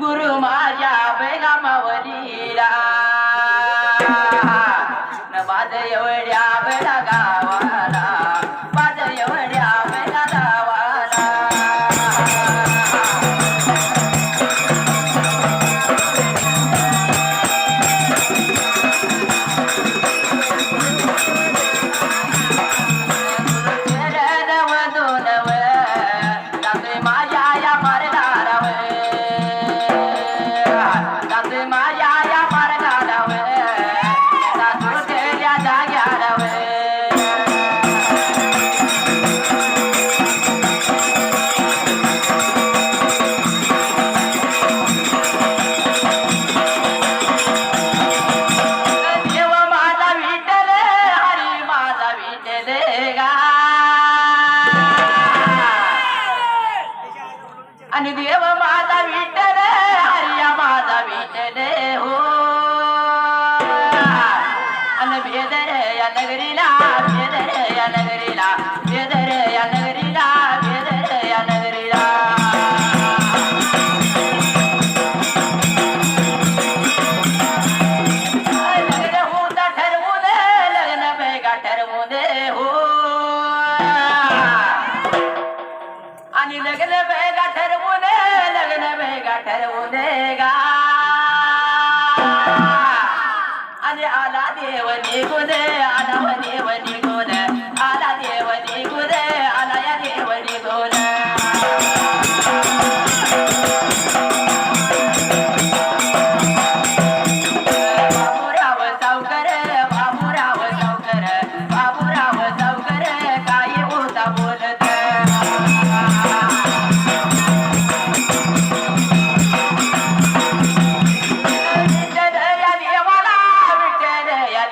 गुरु माझ्या बेगामावलीला न बाज एवढ्या बेडा गावा అని దేవ మాత వింటనే అయ్య మాత వింటనే హో అన్న భేదరే అన్నగరిలా భేదరే అన్నగరి लग्न लग्न ठरवू दे लग्न बेगा ठरवून गा. आणि आला देव दे आला देव निघू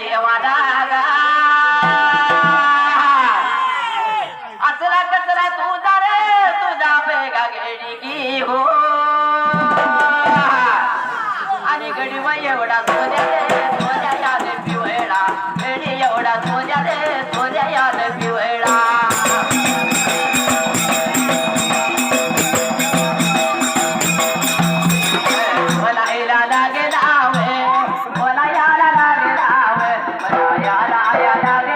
विठ्ठल असला कचरा तुझा रे तुझा बेगा गेली हो. आणि गडीवा एवढा सोन्या रे सोन्या ay, ay, ay.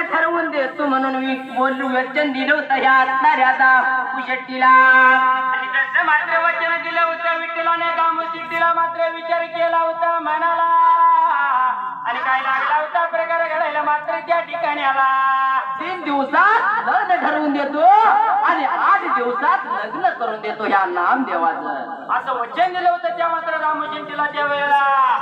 दिवसात ठरवून देतो म्हणून मी बोलू वचन दिलं होतं ह्या असणाऱ्याचा कुशट्टीला. आणि तसं मात्र वचन दिलं होतं विठ्ठलाने कामसिद्धीला मात्र विचार केला होता मनाला. आणि काय लागला होता प्रकार घडायला मात्र त्या ठिकाणी आला. तीन दिवसात लग्न ठरवून देतो आणि आठ दिवसात लग्न करून देतो ह्या नामदेवाचं. असं वचन दिलं होतं त्या मात्र रामचिंतीला त्या वेळेला